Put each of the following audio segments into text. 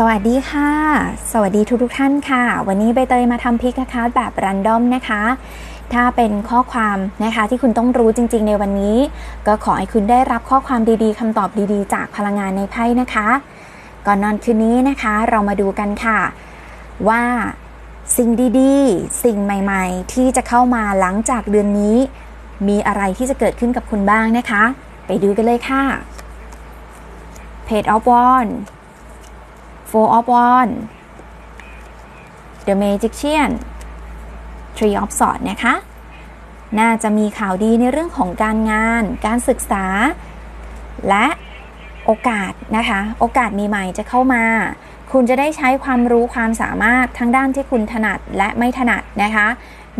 สวัสดีค่ะ สวัสดีทุกทุกท่านค่ะ วันนี้ใบเตยมาทำพิกคาร์ดแบบรันดอมนะคะ ถ้าเป็นข้อความนะคะที่คุณต้องรู้จริง ๆ ในวันนี้ ก็ขอให้คุณได้รับข้อความดีๆคำตอบดีๆ จากพลังงานในไพ่นะคะ ก่อนนอนคืนนี้นะคะเรามาดูกันค่ะ ว่าสิ่งดีๆ สิ่งใหม่ ๆ ที่จะเข้ามาหลังจากเดือนนี้ มีอะไรที่จะเกิดขึ้นกับคุณบ้างนะคะ ไปดูกันเลยค่ะ Page of Wands Four of Wands The Magician Three of Swords นะคะ น่าจะมีข่าวดีในเรื่องของการงาน การศึกษา และโอกาสนะคะ โอกาสมีใหม่จะเข้ามา คุณจะได้ใช้ความรู้ความสามารถทั้งด้านที่คุณถนัดและไม่ถนัดนะคะ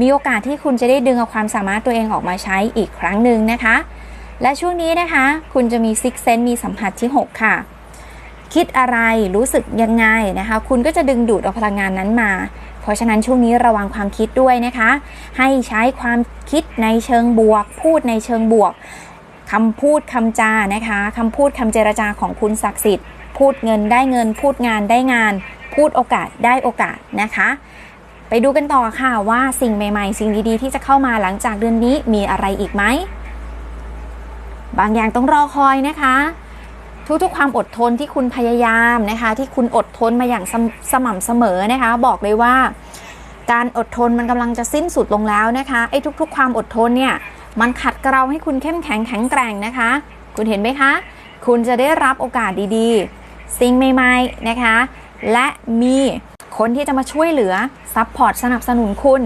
มีโอกาสที่คุณจะได้ดึงเอาความสามารถตัวเองออกมาใช้อีกครั้งหนึ่งนะคะ และช่วงนี้นะคะ คุณจะมีซิกเซนมีสัมผัสที่ 6 ค่ะ คิดอะไรรู้สึกยังไงนะคะ คุณก็จะดึงดูดเอาพลังงานนั้นมา เพราะฉะนั้นช่วงนี้ระวังความคิดด้วยนะคะ ให้ใช้ความคิดในเชิงบวก พูดในเชิงบวกคำพูดคำจานะคะคำพูดคำเจรจาของคุณศักดิ์สิทธิ์ พูดเงินได้เงิน พูดงานได้งาน พูดโอกาสได้โอกาสนะคะ ไปดูกันต่อค่ะว่าสิ่งใหม่ ๆ สิ่งดีๆ ที่จะเข้ามาหลังจากเดือนนี้มีอะไรอีกไหมบางอย่างต้องรอคอยนะคะ ทุกๆ ความอดทนที่คุณพยายามนะคะ ที่คุณอดทนมาอย่างสมสม่ำเสมอนะคะ บอกเลยว่า การอดทนมันกำลังจะสิ้นสุดลงแล้วนะคะไอ้ทุก ๆ ความอดทนเนี่ยมันขัดเกลาให้คุณเข้มแข็งแข็งแกร่งนะคะ คุณเห็นไหมคะ คุณจะได้รับโอกาสดีๆ สิ่งใหม่ๆนะคะ และมีคนที่จะมาช่วยเหลือซัพพอร์ตสนับสนุนคุณ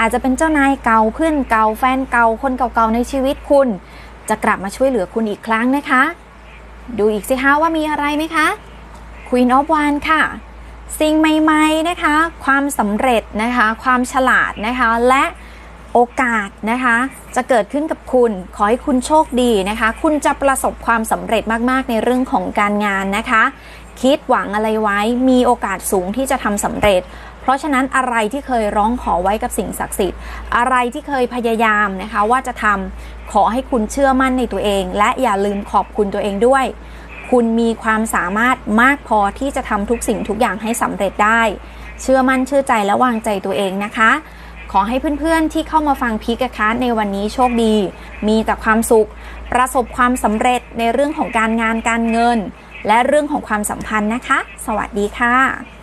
อาจจะเป็นเจ้านายเก่าเพื่อนเก่าแฟนเก่าคนเก่าๆในชีวิตคุณ จะกลับมาช่วยเหลือคุณอีกครั้งนะคะ ดูอีกสิคะว่ามีอะไรไหมคะ Queen of w a n ค่ะ สิ่งใหม่ๆนะคะ ความสำเร็จนะคะ ความฉลาดนะคะ และโอกาสนะคะ จะเกิดขึ้นกับคุณ ขอให้คุณโชคดีนะคะ คุณจะประสบความสำเร็จมากๆในเรื่องของการงานนะคะ คิดหวังอะไรไว้ มีโอกาสสูงที่จะทำสำเร็จ เพราะฉะนั้นอะไรที่เคยร้องขอไว้กับสิ่งศักดิ์สิทธิ์ อะไรที่เคยพยายามนะคะว่าจะทำขอให้คุณเชื่อมั่นในตัวเอง และอย่าลืมขอบคุณตัวเองด้วย คุณมีความสามารถมากพอที่จะทำทุกสิ่งทุกอย่างให้สำเร็จได้ เชื่อมั่นเชื่อใจและวางใจตัวเองนะคะขอให้เพื่อนๆที่เข้ามาฟังพีกคัสในวันนี้โชคดี มีแต่ความสุข ประสบความสำเร็จในเรื่องของการงานการเงิน และเรื่องของความสัมพันธ์นะคะ สวัสดีค่ะ